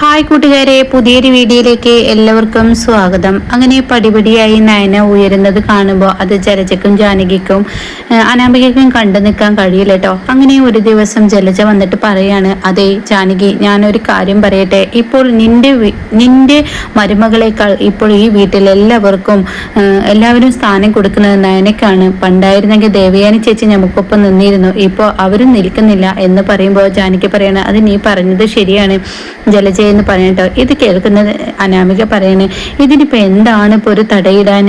Hi കൂട്ടുകാരെ പുതിയൊരു വീഡിയോയിലേക്ക് എല്ലാവർക്കും സ്വാഗതം. അങ്ങനെ പടിപടിയായി നയന ഉയരുന്നത് കാണുമ്പോൾ അത് ജലജക്കും ജാനകിക്കും അനാമികയ്ക്കും കണ്ടു നിൽക്കാൻ കഴിയില്ല കേട്ടോ അങ്ങനെ ഒരു ദിവസം ജലജ വന്നിട്ട് പറയാണ് അതെ ജാനകി ഞാനൊരു കാര്യം പറയട്ടെ. ഇപ്പോൾ നിന്റെ നിന്റെ മരുമകളെക്കാൾ ഇപ്പോൾ ഈ വീട്ടിൽ എല്ലാവർക്കും എല്ലാവരും സ്ഥാനം കൊടുക്കുന്നത് നയനക്കാണ് പണ്ടായിരുന്നെങ്കിൽ ദേവയാനി ചേച്ചി നമുക്കൊപ്പം നിന്നിരുന്നു. ഇപ്പോൾ അവരും നിൽക്കുന്നില്ല എന്ന് പറയുമ്പോൾ ജാനകി പറയാണ് അത് നീ പറഞ്ഞത് ശരിയാണ്. ജലജ എന്ന് പറയട്ടോ ഇത് കേൾക്കുന്ന അനാമിക പറയണേ ഇതിനിപ്പോ എന്താണ് ഇപ്പൊ ഒരു തടയിടാൻ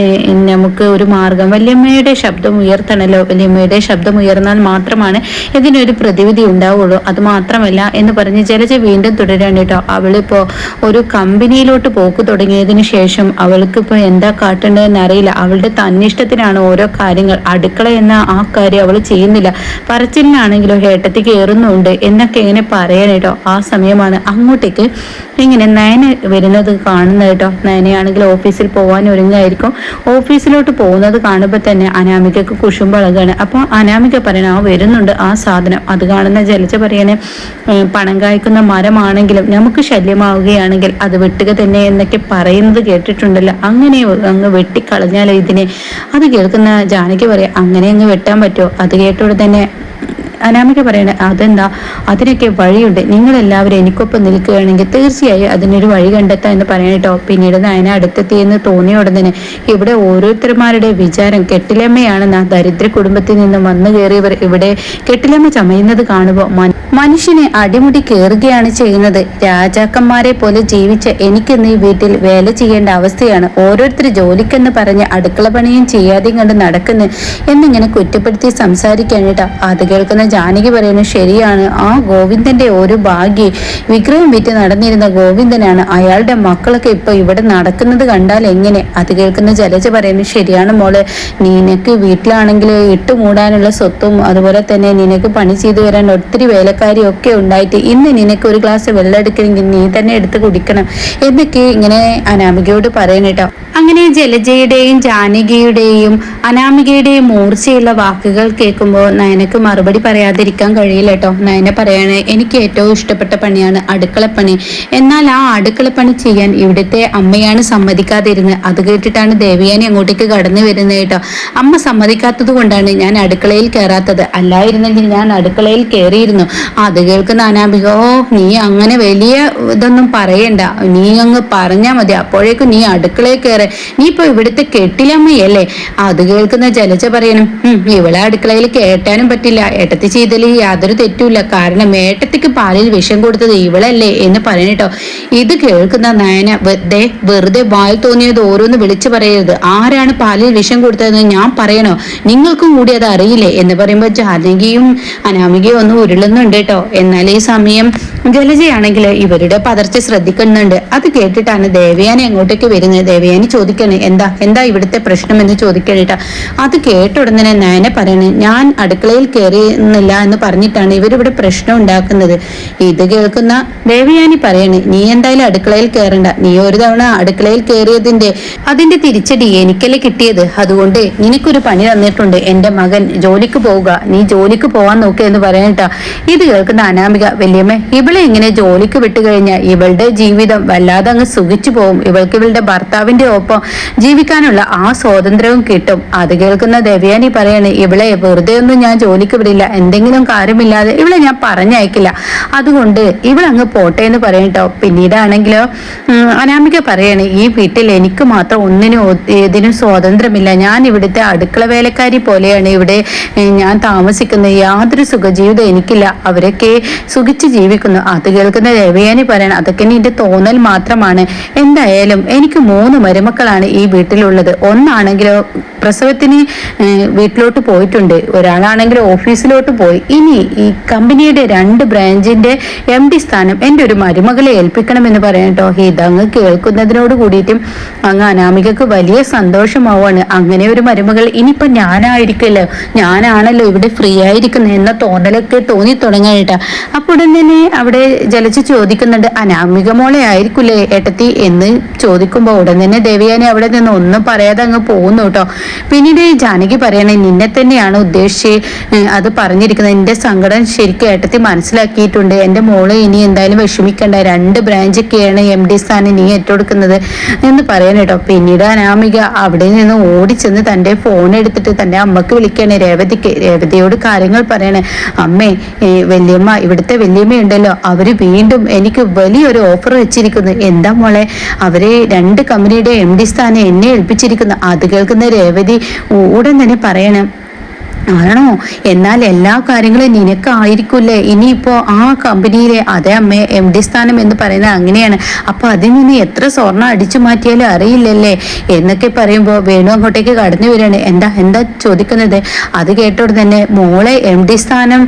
നമുക്ക് ഒരു മാർഗം? വല്യമ്മയുടെ ശബ്ദം ഉയർത്തണല്ലോ. വല്യമ്മയുടെ ശബ്ദം ഉയർന്നാൽ മാത്രമാണ് ഇതിനൊരു പ്രതിവിധി ഉണ്ടാവുള്ളൂ. അത് മാത്രമല്ല എന്ന് പറഞ്ഞ് ജലജ വീണ്ടും തുടരാണ് കേട്ടോ. അവളിപ്പോ ഒരു കമ്പനിയിലോട്ട് പോക്ക് തുടങ്ങിയതിന് ശേഷം അവൾക്ക് ഇപ്പൊ എന്താ കാട്ടേണ്ടതെന്ന് അറിയില്ല. അവളുടെ തന്നിഷ്ടത്തിനാണ് ഓരോ കാര്യങ്ങൾ. അടുക്കള എന്ന ആ കാര്യം അവൾ ചെയ്യുന്നില്ല. പറച്ചിലിനാണെങ്കിലോ ഹേട്ടത്തിൽ കയറുന്നുണ്ട് എന്നൊക്കെ ഇങ്ങനെ പറയാൻ കേട്ടോ. ആ സമയമാണ് അങ്ങോട്ടേക്ക് ഇങ്ങനെ നയന വരുന്നത് കാണുന്നത് കേട്ടോ. നയനയാണെങ്കിൽ ഓഫീസിൽ പോകാൻ ഒരുങ്ങായിരിക്കും. ഓഫീസിലോട്ട് പോകുന്നത് കാണുമ്പോൾ തന്നെ അനാമികക്ക് കുശുമ്പളകാണ്. അപ്പോൾ അനാമിക പറയണ ആ വരുന്നുണ്ട് ആ സാധനം. അത് കാണുന്ന ജലജ പറയണേ "ഉം, പണം കായ്ക്കുന്ന മരമാണെങ്കിലും നമുക്ക് ശല്യമാവുകയാണെങ്കിൽ അത് വെട്ടുക തന്നെ എന്നൊക്കെ പറയുന്നത് കേട്ടിട്ടുണ്ടല്ലോ. അങ്ങനെ അങ്ങ് വെട്ടിക്കളഞ്ഞാലോ ഇതിനെ? അത് കേൾക്കുന്ന ജാനകി പറയാം അങ്ങനെ അങ്ങ് വെട്ടാൻ പറ്റുമോ? അത് കേട്ടോടെ തന്നെ അനാമിക പറയണ അതെന്താ? അതിനൊക്കെ വഴിയുണ്ട്. നിങ്ങളെല്ലാവരും എനിക്കൊപ്പം നിൽക്കുകയാണെങ്കിൽ തീർച്ചയായും അതിനൊരു വഴി കണ്ടെത്താം എന്ന് പറയണട്ടോ. പിന്നീട് നയന അടുത്തെത്തിയെന്ന് തോന്നിയ ഉടനെ ഇവിടെ ഓരോരുത്തർമാരുടെ വിചാരം കെട്ടിലമ്മയാണെന്ന ദരിദ്ര കുടുംബത്തിൽ നിന്ന് വന്നു കയറിയവർ ഇവിടെ കെട്ടിലമ്മ ചമയുന്നത് കാണുമ്പോൾ മനുഷ്യനെ അടിമുടി കയറുകയാണ് ചെയ്യുന്നത്. രാജാക്കന്മാരെ പോലെ ജീവിച്ച എനിക്കിന്ന് ഈ വീട്ടിൽ വേല ചെയ്യേണ്ട അവസ്ഥയാണ്. ഓരോരുത്തർ ജോലിക്കെന്ന് പറഞ്ഞ് അടുക്കള പണിയും ചെയ്യാതെയും കണ്ട് നടക്കുന്നു എന്നിങ്ങനെ കുറ്റപ്പെടുത്തി സംസാരിക്കാനിട്ടാ അത് കേൾക്കുന്ന ജാനകി പറയുന്നു ശരിയാണ്. ആ ഗോവിന്ദന്റെ ഒരു ഭാഗ്യ. വിഗ്രഹം വിറ്റ് നടന്നിരുന്ന ഗോവിന്ദനാണ്. അയാളുടെ മക്കളൊക്കെ ഇപ്പൊ ഇവിടെ നടക്കുന്നത് കണ്ടാൽ എങ്ങനെ? അത് കേൾക്കുന്ന ജലജ പറയുന്നു ശരിയാണ് മോൾ. നിനക്ക് വീട്ടിലാണെങ്കിൽ ഇട്ട് മൂടാനുള്ള സ്വത്തും അതുപോലെ തന്നെ നിനക്ക് പണി ചെയ്തു വരാൻ ഒത്തിരി വേലക്കാരി ഒക്കെ ഉണ്ടായിട്ട് ഇന്ന് നിനക്ക് ഒരു ഗ്ലാസ് വെള്ളം എടുക്കണമെങ്കിൽ നീ തന്നെ എടുത്ത് കുടിക്കണം. എന്നൊക്കെ ഇങ്ങനെ അനാമികയോട് പറയണേട്ടോ. അങ്ങനെ ജലജയുടെയും ജാനകിയുടെയും അനാമികയുടെയും മൂർച്ചയുള്ള വാക്കുകൾ കേൾക്കുമ്പോൾ നയനക്ക് മറുപടി പറയാതിരിക്കാൻ കഴിയില്ല കേട്ടോ. നയന പറയാണ് എനിക്ക് ഏറ്റവും ഇഷ്ടപ്പെട്ട പണിയാണ് അടുക്കളപ്പണി. എന്നാൽ ആ അടുക്കളപ്പണി ചെയ്യാൻ ഇവിടുത്തെ അമ്മയാണ് സമ്മതിക്കാതിരുന്നത്. അത് കേട്ടിട്ടാണ് ദേവിയാനി അങ്ങോട്ടേക്ക് കടന്നു വരുന്നത് കേട്ടോ. അമ്മ സമ്മതിക്കാത്തത് കൊണ്ടാണ് ഞാൻ അടുക്കളയിൽ കയറാത്തത് അല്ലായിരുന്നെങ്കിൽ ഞാൻ അടുക്കളയിൽ കയറിയിരുന്നു അത് കേൾക്കുന്ന അനാമിക ഓ നീ അങ്ങനെ വലിയ ഇതൊന്നും പറയണ്ട. നീ അങ്ങ് പറഞ്ഞാൽ മതി. അപ്പോഴേക്കും നീ അടുക്കളയിൽ കയറി നീ ഇപ്പൊ ഇവിടുത്തെ കെട്ടിലമ്മയല്ലേ? അത് കേൾക്കുന്ന ജലജ പറയണം "ഉം, ഇവളെ അടുക്കളയിൽ കേട്ടാനും പറ്റില്ല. ഏട്ടത്തി ചെയ്തതിൽ യാതൊരു തെറ്റുമില്ല. കാരണം ഏട്ടത്തിക്ക് പാലിൽ വിഷം കൊടുത്തത് ഇവളല്ലേ എന്ന് പറയണട്ടോ ഇത് കേൾക്കുന്ന നയന വെറുതെ വെറുതെ വായിൽ തോന്നിയത് ഓരോന്ന് വിളിച്ചു പറയരുത്. ആരാണ് പാലിൽ വിഷം കൊടുത്തതെന്ന് ഞാൻ പറയണോ? നിങ്ങൾക്കും കൂടി അത് അറിയില്ലേ? എന്ന് പറയുമ്പോൾ ജാനകിയും അനാമികയും ഒന്നും ഉരുളുന്നുണ്ട് കേട്ടോ. എന്നാൽ ഈ സമയം ജലജയാണെങ്കിൽ ഇവരുടെ പതർച്ച ശ്രദ്ധിക്കുന്നുണ്ട്. അത് കേട്ടിട്ടാണ് ദേവയാനി അങ്ങോട്ടേക്ക് വരുന്നത്. ദേവയാനി ചോദിക്കണേ? എന്താ? എന്താ ഇവിടുത്തെ പ്രശ്നം എന്ന് ചോദിക്കണേട്ടാ. അത് കേട്ട ഉടനെ നയന പറയണേ ഞാൻ അടുക്കളയിൽ കയറിയുന്നില്ല എന്ന് പറഞ്ഞിട്ടാണ് ഇവരിവിടെ പ്രശ്നം ഉണ്ടാക്കുന്നത്. ഇത് കേൾക്കുന്ന ദേവയാനി പറയണേ നീ എന്തായാലും അടുക്കളയിൽ കയറണ്ട നീ ഒരു തവണ അടുക്കളയിൽ കയറിയതിന്റെ അതിന്റെ തിരിച്ചടി എനിക്കല്ലേ കിട്ടിയത്? അതുകൊണ്ട് നിനക്കൊരു പണി തന്നിട്ടുണ്ട്. എന്റെ മകൻ ജോലിക്ക് പോവുക. നീ ജോലിക്ക് പോവാൻ നോക്കുക എന്ന് പറയണട്ടാ. ഇത് കേൾക്കുന്ന അനാമിക വല്യമ്മ ഇവളെ ഇങ്ങനെ ജോലിക്ക് വിട്ടുകഴിഞ്ഞാൽ ഇവളുടെ ജീവിതം വല്ലാതെ അങ്ങ് സുഖിച്ചു പോകും. ഇവൾക്ക് ഇവളുടെ ഭർത്താവിന്റെ ഒപ്പം ജീവിക്കാനുള്ള ആ സ്വാതന്ത്ര്യവും കിട്ടും. അത് കേൾക്കുന്ന ദേവയാനി പറയാണ് ഇവളെ വെറുതെ ഒന്നും ഞാൻ ജോലിക്ക് വിടില്ല എന്തെങ്കിലും കാര്യമില്ലാതെ ഇവളെ ഞാൻ പറഞ്ഞയക്കില്ല. അതുകൊണ്ട് ഇവളങ്ങ് പോട്ടെ എന്ന് പറയട്ടോ പിന്നീടാണെങ്കിലോ അനാമിക പറയാണ് ഈ വീട്ടിൽ എനിക്ക് മാത്രം ഒന്നിനും ഏതിനും സ്വാതന്ത്ര്യമില്ല. ഞാൻ ഇവിടുത്തെ അടുക്കള വേലക്കാരി പോലെയാണ്. ഇവിടെ ഞാൻ താമസിക്കുന്നത് യാതൊരു സുഖജീവിതം എനിക്കില്ല. അവരൊക്കെ സുഖിച്ച് ജീവിക്കുന്നു. അത് കേൾക്കുന്ന ദേവയാനി പറയണം അതൊക്കെ നിന്റെ തോന്നൽ മാത്രമാണ്. എന്തായാലും എനിക്ക് മൂന്ന് മരുമക്കളാണ് ഈ വീട്ടിലുള്ളത്. ഒന്നാണെങ്കിലോ പ്രസവത്തിന് വീട്ടിലോട്ട് പോയിട്ടുണ്ട്. ഒരാളാണെങ്കിൽ ഓഫീസിലോട്ട് പോയി. ഇനി ഈ കമ്പനിയുടെ രണ്ട് ബ്രാഞ്ചിന്റെ എം ഡി സ്ഥാനം എന്റെ ഒരു മരുമകളെ ഏൽപ്പിക്കണം ഏൽപ്പിക്കണമെന്ന് പറയട്ടോ ഇതങ്ങ് കേൾക്കുന്നതിനോട് കൂടിയിട്ടും അങ്ങ് അനാമികക്ക് വലിയ സന്തോഷമാവാണ് അങ്ങനെ ഒരു മരുമകൾ ഇനിയിപ്പോ ഞാനായിരിക്കല്ലോ ഞാനാണല്ലോ ഇവിടെ ഫ്രീ ആയിരിക്കുന്നത് എന്ന തോന്നലൊക്കെ തോന്നി തുടങ്ങാനായിട്ടാ അപ്പോൾ തന്നെ അവിടെ ജലച്ച് ചോദിക്കുന്നുണ്ട് അനാമിക മോളെ ആയിരിക്കില്ലേ ഏട്ടത്തി? എന്ന് ചോദിക്കുമ്പോൾ ഉടൻ തന്നെ ദേവിയാനി അവിടെ നിന്ന് ഒന്നും പറയാതെ അങ്ങ് പോകുന്നു കേട്ടോ. പിന്നീട് ജാനകി പറയണേ നിന്നെ തന്നെയാണ് ഉദ്ദേശിച്ച് അത് പറഞ്ഞിരിക്കുന്നത്. എന്റെ സങ്കടം ശരിക്കും ഏട്ടത്തി മനസ്സിലാക്കിയിട്ടുണ്ട്. എന്റെ മോൾ ഇനി എന്തായാലും വിഷമിക്കണ്ട. രണ്ട് ബ്രാഞ്ചൊക്കെയാണ് എം ഡി സ്ഥാനം നീ ഏറ്റെടുക്കുന്നത്. എന്ന് പറയാൻ കേട്ടോ. പിന്നീട് അനാമിക അവിടെ നിന്ന് ഓടിച്ചെന്ന് തന്റെ ഫോൺ എടുത്തിട്ട് തന്റെ അമ്മയ്ക്ക് വിളിക്കണേ രേവതിക്ക് രേവതിയോട് കാര്യങ്ങൾ പറയണേ. അമ്മേ വല്യമ്മ ഇവിടുത്തെ വല്യമ്മ ഉണ്ടല്ലോ. അവർ വീണ്ടും എനിക്ക് വലിയൊരു ഓഫർ വെച്ചിരിക്കുന്നു. എന്താ മോളെ? അവരെ രണ്ട് കമ്പനിയുടെ എം ഡി സ്ഥാനം എന്നെ ഏൽപ്പിച്ചിരിക്കുന്നു അത് കേൾക്കുന്ന രേവതി ഉടൻ തന്നെ പറയണം. ആണോ? എന്നാൽ എല്ലാ കാര്യങ്ങളും നിനക്കായിരിക്കില്ലേ ഇനിയിപ്പോ ആ കമ്പനിയിലെ അതേ അമ്മ എം ഡി സ്ഥാനം എന്ന് പറയുന്നത് അങ്ങനെയാണ്. അപ്പൊ അതിൽ നിന്ന് എത്ര സ്വർണം അടിച്ചു മാറ്റിയാലും അറിയില്ലല്ലേ. എന്നൊക്കെ പറയുമ്പോ വേണു അങ്ങോട്ടേക്ക് കടന്നു വരികയാണ്. എന്താ എന്താ ചോദിക്കുന്നത്? അത് കേട്ടോട് തന്നെ മോളെ എം ഡി സ്ഥാനം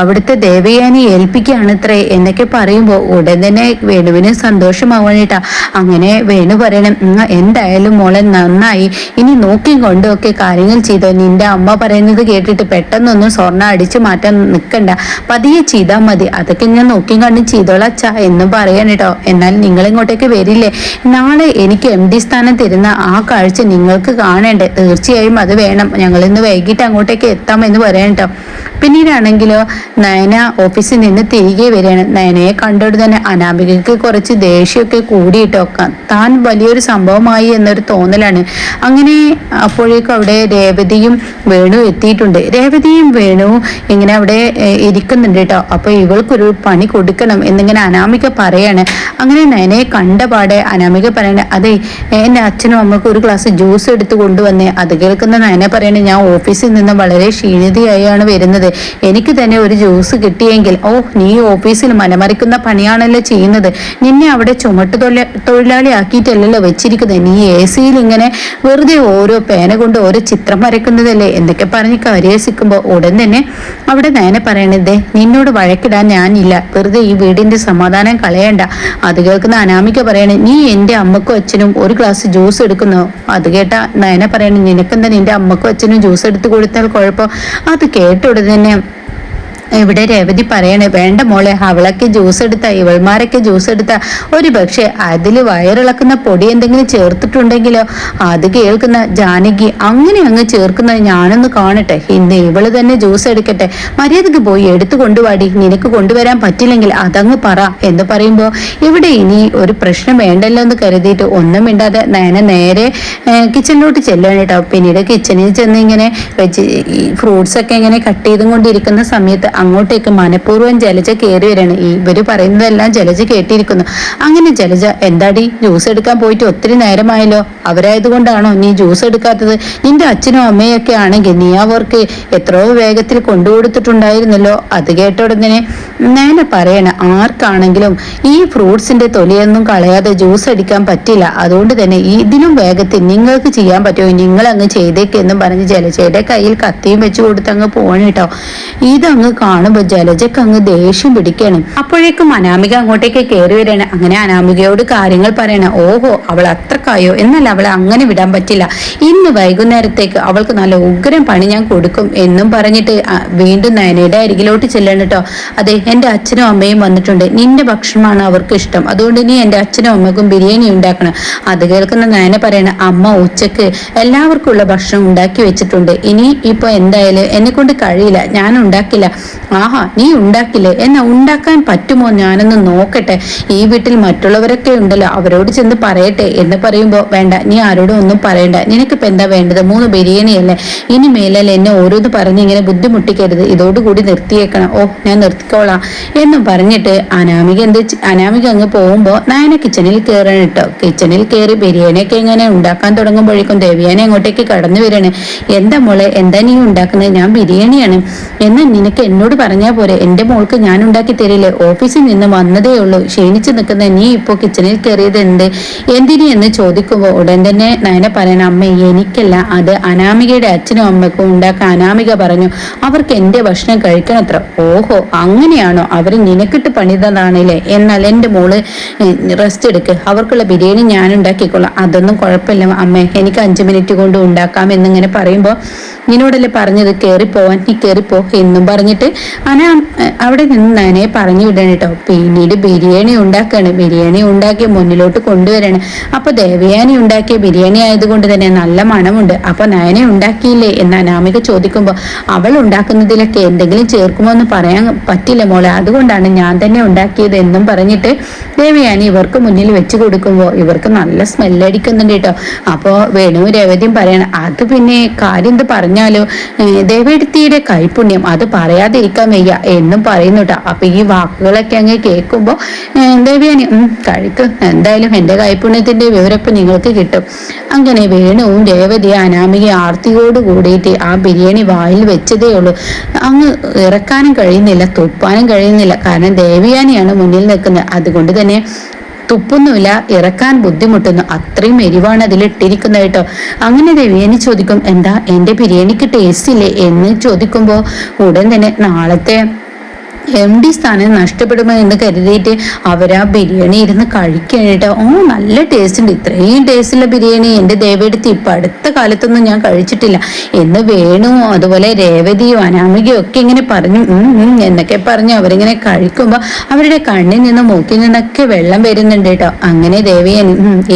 അവിടുത്തെ ദേവയാനി ഏൽപ്പിക്കുകയാണ് ഇത്രേ എന്നൊക്കെ പറയുമ്പോൾ ഉടൻ തന്നെ വേണുവിന് സന്തോഷമാവാനായിട്ടാ അങ്ങനെ വേണു പറയണം എന്തായാലും മോളെ നന്നായി. ഇനി നോക്കിയും കൊണ്ടുമൊക്കെ കാര്യങ്ങൾ ചെയ്തോ. നിന്റെ അമ്മ പറയുന്നത് കേട്ടിട്ട് പെട്ടെന്നൊന്നും സ്വർണ അടിച്ചു മാറ്റാൻ നിൽക്കണ്ട പതിയെ ചെയ്താൽ മതി. അതൊക്കെ ഞാൻ നോക്കിയും കണ്ടും ചെയ്തോളാം അച്ഛാ എന്ന് പറയാൻ കേട്ടോ എന്നാൽ നിങ്ങൾ ഇങ്ങോട്ടേക്ക് വരില്ലേ? നാളെ എനിക്ക് എം ഡി സ്ഥാനം തരുന്ന ആ കാഴ്ച നിങ്ങൾക്ക് കാണേണ്ടേ? തീർച്ചയായും അത് വേണം. ഞങ്ങൾ ഇന്ന് വൈകിട്ട് അങ്ങോട്ടേക്ക് എത്താം എന്ന് പറയാൻ കേട്ടോ പിന്നീടാണെങ്കിലോ നയന ഓഫീസിൽ നിന്ന് തിരികെ വരികയാണ്. നയനയെ കണ്ടോട് തന്നെ അനാമികക്ക് കുറച്ച് ദേഷ്യമൊക്കെ കൂടിയിട്ടോ താൻ വലിയൊരു സംഭവമായി എന്നൊരു തോന്നലാണ്. അങ്ങനെ അപ്പോഴേക്കും അവിടെ രേവതിയും വേണു എത്തിയിട്ടുണ്ട്. രേവതിയും വേണുവും ഇങ്ങനെ അവിടെ ഇരിക്കുന്നുണ്ട് കേട്ടോ അപ്പൊ ഇവൾക്കൊരു പണി കൊടുക്കണം എന്നിങ്ങനെ അനാമിക പറയാണ്. അങ്ങനെ നയനെ കണ്ട പാടെ അനാമിക പറയണേ അതെ എന്റെ അച്ഛനും അമ്മയ്ക്ക് ഒരു ഗ്ലാസ് ജ്യൂസ് എടുത്ത് കൊണ്ടുവന്നേ. അത് കേൾക്കുന്ന നയനെ പറയണേ ഞാൻ ഓഫീസിൽ നിന്ന് വളരെ ക്ഷീണിതയായാണ് വരുന്നത്. എനിക്ക് തന്നെ ഒരു ജ്യൂസ് കിട്ടിയെങ്കിൽ. ഓ നീ ഓഫീസിൽ മനമറിക്കുന്ന പണിയാണല്ലോ ചെയ്യുന്നത്? നിന്നെ അവിടെ ചുമട്ട് തൊഴില തൊഴിലാളി ആക്കിയിട്ടല്ലല്ലോ വെച്ചിരിക്കുന്നത്. നീ എ സിയിൽ ഇങ്ങനെ വെറുതെ ഓരോ പേന കൊണ്ട് ഓരോ ചിത്രം വരയ്ക്കുന്നതല്ലേ? എന്തൊക്കെ പറഞ്ഞ് പരിഹസിക്കുമ്പോൾ ഉടൻ തന്നെ അവിടെ നയന പറയണത് നിന്നോട് വഴക്കിടാൻ ഞാനില്ല. വെറുതെ ഈ വീടിന്റെ സമാധാനം കളയണ്ട. അത് കേൾക്കുന്ന അനാമിക പറയണേ നീ എന്റെ അമ്മക്കും അച്ഛനും ഒരു ഗ്ലാസ് ജ്യൂസ് എടുക്കുന്നു. അത് കേട്ട നയന പറയണേ നിനക്കെന്താ നിന്റെ അമ്മക്കും അച്ഛനും ജ്യൂസ് എടുത്ത് കൊടുത്താൽ കുഴപ്പം? അത് കേട്ട ഉടനെ തന്നെ ഇവിടെ രേവതി പറയണേ? വേണ്ട മോളെ അവളൊക്കെ ജ്യൂസ് എടുത്ത ഇവൾമാരൊക്കെ ജ്യൂസ് എടുത്ത. ഒരു പക്ഷേ അതിൽ വയറിളക്കുന്ന പൊടി എന്തെങ്കിലും ചേർത്തിട്ടുണ്ടെങ്കിലോ? അത് കേൾക്കുന്ന ജാനകി അങ്ങനെ അങ്ങ് ചേർക്കുന്നത് ഞാനൊന്ന് കാണട്ടെ. ഇന്ന് ഇവൾ തന്നെ ജ്യൂസ് എടുക്കട്ടെ. മര്യാദയ്ക്ക് പോയി എടുത്തു കൊണ്ടുപാടി നിനക്ക് കൊണ്ടുവരാൻ പറ്റില്ലെങ്കിൽ അതങ്ങ് പറ. എന്ന് പറയുമ്പോൾ ഇവിടെ ഇനി ഒരു പ്രശ്നം വേണ്ടല്ലോ എന്ന് കരുതിയിട്ട് ഒന്നും മിണ്ടാതെ നേനെ നേരെ കിച്ചണിലോട്ട് ചെല്ലുകയാണ് കേട്ടോ. പിന്നീട് കിച്ചണിൽ ചെന്ന് ഇങ്ങനെ വെജ് ഫ്രൂട്ട്സ് ഒക്കെ ഇങ്ങനെ കട്ട് ചെയ്തും കൊണ്ടിരിക്കുന്ന സമയത്ത് അങ്ങോട്ടേക്ക് മനഃപൂർവം ജലജ കയറി വരികയാണ് ഈ ഇവർ പറയുന്നതെല്ലാം ജലജ കേട്ടിരിക്കുന്നു. അങ്ങനെ ജലജ എന്താടി ജ്യൂസ് എടുക്കാൻ പോയിട്ട് ഒത്തിരി നേരമായല്ലോ. അവരായതുകൊണ്ടാണോ നീ ജ്യൂസ് എടുക്കാത്തത്? നിന്റെ അച്ഛനും അമ്മയൊക്കെ ആണെങ്കിൽ നീ അവർക്ക് എത്രയോ വേഗത്തിൽ കൊണ്ടുകൊടുത്തിട്ടുണ്ടായിരുന്നല്ലോ. അത് കേട്ട ഉടനെ നേനെ പറയണ ആർക്കാണെങ്കിലും ഈ ഫ്രൂട്ട്സിന്റെ തൊലിയൊന്നും കളയാതെ ജ്യൂസ് അടിക്കാൻ പറ്റില്ല. അതുകൊണ്ട് തന്നെ ഇതിലും വേഗത്തിൽ നിങ്ങൾക്ക് ചെയ്യാൻ പറ്റുമോ? നിങ്ങൾ അങ്ങ് ചെയ്തേക്കെന്നും പറഞ്ഞ് ജലജയുടെ കയ്യിൽ കത്തിയും വെച്ച് കൊടുത്ത് അങ്ങ് പോകണം കേട്ടോ. ഇതങ്ങ് കാണുമ്പോ ജലജക്ക് അങ്ങ് ദേഷ്യം പിടിക്കണം അപ്പോഴേക്കും അനാമിക അങ്ങോട്ടേക്ക് കയറി വരികയാണ്. അങ്ങനെ അനാമികയോട് കാര്യങ്ങൾ പറയണ. ഓഹോ അവൾ അത്രക്കായോ? എന്നല്ല അവളെ അങ്ങനെ വിടാൻ പറ്റില്ല. ഇന്ന് വൈകുന്നേരത്തേക്ക് അവൾക്ക് നല്ല ഉഗ്രം പണി ഞാൻ കൊടുക്കും എന്നും പറഞ്ഞിട്ട് വീണ്ടും നയനയുടെ അരികിലോട്ട് ചെല്ലണം കേട്ടോ അതെ എന്റെ അച്ഛനും അമ്മയും വന്നിട്ടുണ്ട്. നിന്റെ ഭക്ഷണമാണ് അവർക്ക് ഇഷ്ടം. അതുകൊണ്ട് നീ എന്റെ അച്ഛനും അമ്മക്കും ബിരിയാണി ഉണ്ടാക്കണം. അത് കേൾക്കുന്ന നയന പറയണ അമ്മ ഉച്ചയ്ക്ക് എല്ലാവർക്കും ഉള്ള ഭക്ഷണം ഉണ്ടാക്കി വെച്ചിട്ടുണ്ട്. ഇനി ഇപ്പൊ എന്തായാലും എന്നെ കൊണ്ട് കഴിയില്ല. ഞാൻ ഉണ്ടാക്കില്ല. ആഹാ നീ ഉണ്ടാക്കില്ലേ? എന്നാ ഉണ്ടാക്കാൻ പറ്റുമോ? ഞാനൊന്ന് നോക്കട്ടെ. ഈ വീട്ടിൽ മറ്റുള്ളവരൊക്കെ ഉണ്ടല്ലോ അവരോട് ചെന്ന് പറയട്ടെ എന്ന് പറയുമ്പോ വേണ്ട നീ ആരോടും ഒന്നും പറയണ്ട. നിനക്കിപ്പോ എന്താ വേണ്ടത്? മൂന്ന് ബിരിയാണി അല്ലേ? ഇനി മേലല്ലേ എന്നെ ഓരോന്ന് പറഞ്ഞ് ഇങ്ങനെ ബുദ്ധിമുട്ടിക്കരുത്. ഇതോടുകൂടി നിർത്തിയേക്കണം. ഓ ഞാൻ നിർത്തിക്കോളാം. എന്നും പറഞ്ഞിട്ട് അനാമിക എന്ത് അനാമിക അങ്ങ് പോകുമ്പോ നയന കിച്ചണിൽ കയറാൻ കേട്ടോ കിച്ചണിൽ കയറി ബിരിയാണിയൊക്കെ ഇങ്ങനെ ഉണ്ടാക്കാൻ തുടങ്ങുമ്പോഴേക്കും ദേവിയാനെ അങ്ങോട്ടേക്ക് കടന്നു വരണേ. എന്താ മോളെ എന്താ നീ ഉണ്ടാക്കുന്നത്? ഞാൻ ബിരിയാണിയാണ്. എന്നാൽ നിനക്ക് എന്നോട് പറഞ്ഞാൽ പോരെ എന്റെ മോൾക്ക് ഞാൻ ഉണ്ടാക്കി തരില്ലേ? ഓഫീസിൽ നിന്ന് വന്നതേ ഉള്ളൂ. ക്ഷീണിച്ചു നിൽക്കുന്ന നീ ഇപ്പോ കിച്ചണിൽ കയറിയത് എന്ത് എന്തിനു എന്ന് ചോദിക്കുമ്പോൾ ഉടൻ തന്നെ നയന പറയണ അമ്മ എനിക്കല്ല. അത് അനാമികയുടെ അച്ഛനും അമ്മക്കും ഉണ്ടാക്കാൻ അനാമിക പറഞ്ഞു. അവർക്ക് എന്റെ ഭക്ഷണം കഴിക്കണത്ര. ഓഹോ അങ്ങനെയാണോ? അവർ നിനക്കിട്ട് പണിതതാണല്ലേ? എന്നാൽ എന്റെ മോൾ റെസ്റ്റ് എടുക്ക്. അവർക്കുള്ള ബിരിയാണി ഞാൻ ഉണ്ടാക്കിക്കൊള്ളാം അതൊന്നും കുഴപ്പമില്ല അമ്മേ. എനിക്ക് അഞ്ചു മിനിറ്റ് കൊണ്ട് ഉണ്ടാക്കാം എന്നിങ്ങനെ പറയുമ്പോൾ നിന്നോടല്ലേ പറഞ്ഞത് കയറിപ്പോവാൻ നീ കയറിപ്പോ എന്നും പറഞ്ഞിട്ട് അന അവിടെ നിന്ന് പറഞ്ഞു വിടണം കേട്ടോ പിന്നീട് ബിരിയാണി ഉണ്ടാക്കുകയാണ് ബിരിയാണി ഉണ്ടാക്കി മുന്നിലോട്ട് കൊണ്ടുവരണം. അപ്പോൾ ദേവയാനി ഉണ്ടാക്കിയ ബിരിയാണി ആയതുകൊണ്ട് തന്നെ നല്ല മണമുണ്ട്. അപ്പോൾ നയനെ ഉണ്ടാക്കിയില്ലേ എന്ന് അനാമിക ചോദിക്കുമ്പോൾ അവൾ ഉണ്ടാക്കുന്നതിലൊക്കെ എന്തെങ്കിലും ചേർക്കുമോ എന്ന് പറയാൻ പറ്റില്ല മോളെ. അതുകൊണ്ടാണ് ഞാൻ തന്നെ ഉണ്ടാക്കിയത് എന്നും പറഞ്ഞിട്ട് ദേവയാനി ഇവർക്ക് മുന്നിൽ വെച്ച് കൊടുക്കുമ്പോൾ ഇവർക്ക് നല്ല സ്മെല്ലടിക്കുന്നുണ്ട് കേട്ടോ അപ്പോൾ വേണു രവതിയും പറയണം അത് പിന്നെ കാര്യം എന്ത് പറഞ്ഞാലോ ദേവെടുത്തിയുടെ കൈപുണ്യം അത് പറയാതിരിക്കാൻ വയ്യ എന്നും പറയുന്നു കേട്ടോ അപ്പൊ ഈ വാക്കുകളൊക്കെ അങ്ങ് കേൾക്കുമ്പോൾ ദേവിയാനി കഴിക്ക്. എന്തായാലും എന്റെ കൈപുണ്യത്തിന്റെ വിവരപ്പ് നിങ്ങൾക്ക് കിട്ടും. അങ്ങനെ വേണുവും രേവതി അനാമിക ആർത്തിയോട് കൂടിയിട്ട് ആ ബിരിയാണി വായിൽ വെച്ചതേ ഉള്ളൂ. അങ്ങ് ഇറക്കാനും കഴിയുന്നില്ല തുപ്പാനും കഴിയുന്നില്ല. കാരണം ദേവിയാനിയാണ് മുന്നിൽ നിൽക്കുന്നത്. അതുകൊണ്ട് തന്നെ തുപ്പൊന്നുമില്ല ഇറക്കാൻ ബുദ്ധിമുട്ടുന്നു. അത്രയും എരിവാണ് അതിലിട്ടിരിക്കുന്നത് കേട്ടോ. അങ്ങനെ ദേവിയനി ചോദിക്കും എന്താ എന്റെ ബിരിയാണിക്ക് ടേസ്റ്റ് ഇല്ലേ? എന്ന് ചോദിക്കുമ്പോൾ ഉടൻ തന്നെ നാളത്തെ എം ഡി സ്ഥാനം നഷ്ടപ്പെടുമോ എന്ന് കരുതിയിട്ട് അവരാ ബിരിയാണി ഇരുന്ന് കഴിക്കാനായിട്ട് ഓ നല്ല ടേസ്റ്റ് ഉണ്ട്. ഇത്രയും ടേസ്റ്റുള്ള ബിരിയാണി എന്റെ ദേവയെടുത്ത് ഇപ്പം അടുത്ത കാലത്തൊന്നും ഞാൻ കഴിച്ചിട്ടില്ല. എന്ന് വേണു അതുപോലെ രേവതിയും അനാമികയും ഒക്കെ ഇങ്ങനെ പറഞ്ഞു. എന്നൊക്കെ പറഞ്ഞു അവരിങ്ങനെ കഴിക്കുമ്പോൾ അവരുടെ കണ്ണിൽ നിന്ന് മൂക്കിൽ നിന്നൊക്കെ വെള്ളം വരുന്നുണ്ട് കേട്ടോ. അങ്ങനെ ദേവിയൻ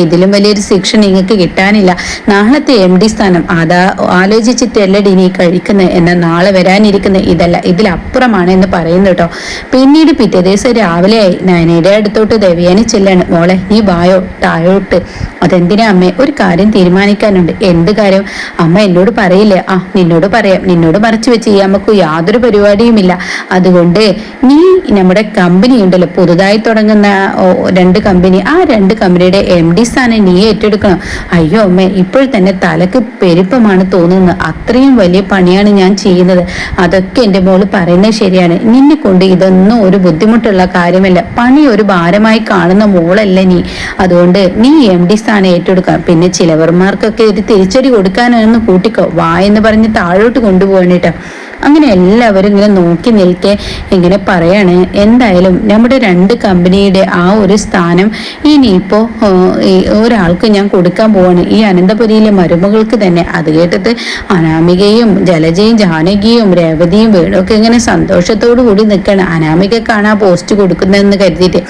ഇതിലും വലിയൊരു ശിക്ഷ നിങ്ങൾക്ക് കിട്ടാനില്ല. നാളത്തെ എം ഡി സ്ഥാനം അതാ ആലോചിച്ചിട്ടല്ലടി നീ കഴിക്കുന്നത് എന്നാൽ നാളെ വരാനിരിക്കുന്ന? ഇതല്ല ഇതിലപ്പുറമാണ് എന്ന് പറയുന്നു കേട്ടോ. പിന്നീട് പിറ്റേ ദിവസം രാവിലെ ആയി. നയനയുടെ അടുത്തോട്ട് ദേവിയാനി ചെല്ലാണ്. മോളെ നീ വായോ? താഴോട്ട്. അതെന്തിനാ അമ്മേ? ഒരു കാര്യം തീരുമാനിക്കാനുണ്ട്. എന്ത് കാര്യം? അമ്മ എന്നോട് പറയില്ലേ? ആ നിന്നോട് പറയാം. നിന്നോട് മറച്ചു വെച്ച് ഈ അമ്മയ്ക്ക് യാതൊരു പരിപാടിയുമില്ല. അതുകൊണ്ട് നീ നമ്മുടെ കമ്പനി ഉണ്ടല്ലോ. പുതുതായി തുടങ്ങുന്ന രണ്ട് കമ്പനി ആ രണ്ട് കമ്പനിയുടെ എം ഡി സ്ഥാനം നീ ഏറ്റെടുക്കണം. അയ്യോ അമ്മേ ഇപ്പോൾ തന്നെ തലക്ക് പെരുപ്പമാണ് തോന്നുന്നത്. അത്രയും വലിയ പണിയാണ് ഞാൻ ചെയ്യുന്നത്. അതൊക്കെ എന്റെ മോൾ പറയുന്നത് ശരിയാണ്. നിന്നെ കൊണ്ട് ഇതൊന്നും ഒരു ബുദ്ധിമുട്ടുള്ള കാര്യമല്ല. പണി ഒരു ഭാരമായി കാണുന്ന മോളല്ല നീ. അതുകൊണ്ട് നീ എം ഡി സ്ഥാനം ഏറ്റെടുക്കാം. പിന്നെ ചിലവർമാർക്കൊക്കെ ഇത് തിരിച്ചടി കൊടുക്കാനൊന്ന് കൂട്ടിക്കോ. വാ എന്ന് പറഞ്ഞ് താഴോട്ട് കൊണ്ടുപോകണേട്ടോ അങ്ങനെ എല്ലാവരും ഇങ്ങനെ നോക്കി നിൽക്കെ ഇങ്ങനെ പറയാണ്. എന്തായാലും നമ്മുടെ രണ്ട് കമ്പനിയുടെ ആ ഒരു സ്ഥാനം ഇനിയിപ്പോ ഒരാൾക്ക് ഞാൻ കൊടുക്കാൻ പോവാണ്. ഈ അനന്തപുരിയിലെ മരുമകൾക്ക് തന്നെ. അത് കേട്ടിട്ട് അനാമികയും ജലജയും ജാനകിയും രേവതിയും വേണുമൊക്കെ ഇങ്ങനെ സന്തോഷത്തോടു കൂടി നിൽക്കണം. അനാമികക്കാണ് ആ പോസ്റ്റ് കൊടുക്കുന്നതെന്ന് കരുതിയിട്ട്.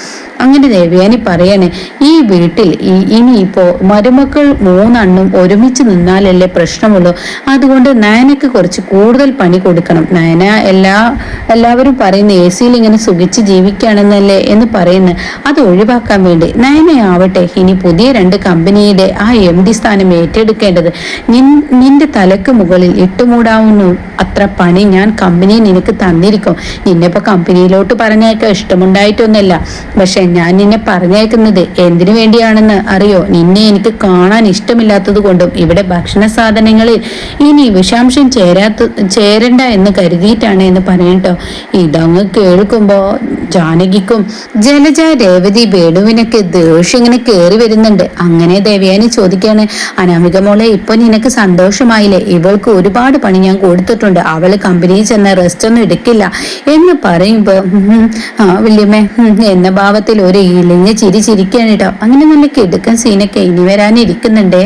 അങ്ങനെ ദേവയാനി പറയാണ് ഈ വീട്ടിൽ ഇനിയിപ്പോ മരുമക്കൾ മൂന്നെണ്ണം ഒരുമിച്ച് നിന്നാലല്ലേ പ്രശ്നമുള്ളൂ. അതുകൊണ്ട് നയനക്ക് കുറച്ച് കൂടുതൽ പണി കൊടുക്കണം. നയന എല്ലാ എല്ലാവരും പറയുന്ന എ സിയിൽ ഇങ്ങനെ സുഖിച്ച് ജീവിക്കുകയാണെന്നല്ലേ എന്ന് പറയുന്നു അത് ഒഴിവാക്കാൻ വേണ്ടി നയനയാവട്ടെ ഇനി പുതിയ രണ്ട് കമ്പനിയുടെ ആ എം ഡി സ്ഥാനം ഏറ്റെടുക്കേണ്ടത്. നിന്റെ തലക്ക് മുകളിൽ ഇട്ടുമൂടാവുന്നു. അത്ര പണി ഞാൻ കമ്പനി നിനക്ക് തന്നിരിക്കും. നിന്നെ ഇപ്പൊ കമ്പനിയിലോട്ട് പറഞ്ഞേക്കാൻ ഇഷ്ടമുണ്ടായിട്ടൊന്നുമല്ല. പക്ഷെ ഞാൻ നിന്നെ പറഞ്ഞയക്കുന്നത് എന്തിനു വേണ്ടിയാണെന്ന് അറിയോ? നിന്നെ എനിക്ക് കാണാൻ ഇഷ്ടമില്ലാത്തത് കൊണ്ടും ഇവിടെ ഭക്ഷണ സാധനങ്ങളിൽ ഇനി വിഷാംശം ചേരാത്ത ചേരണ്ട എന്ന് കരുതിയിട്ടാണ് എന്ന് പറയട്ടോ ഇതങ്ങ് കേൾക്കുമ്പോ ജാനകിക്കും ജലജ രേവതി വേണുവിനൊക്കെ ദേഷ്യം ഇങ്ങനെ കേറി വരുന്നുണ്ട്. അങ്ങനെ ദേവയാനി ചോദിക്കാണ് അനാമിക മോളെ ഇപ്പൊ നിനക്ക് സന്തോഷമായില്ലേ? ഇവൾക്ക് ഒരുപാട് പണി ഞാൻ കൊടുത്തിട്ടുണ്ട്. അവൾ കമ്പനിയിൽ ചെന്ന റെസ്റ്റ് ഒന്നും എടുക്കില്ല. എന്ന് പറയുമ്പോ ആ വല്യമ്മേ എന്ന ഭാവത്തിൽ ഒരു ഇളിഞ്ഞ ചിരി കേട്ടോ. അങ്ങനെ നല്ല കിടുക്കൻ സീനൊക്കെ ഇനി വരാനിരിക്കുന്നുണ്ടേ.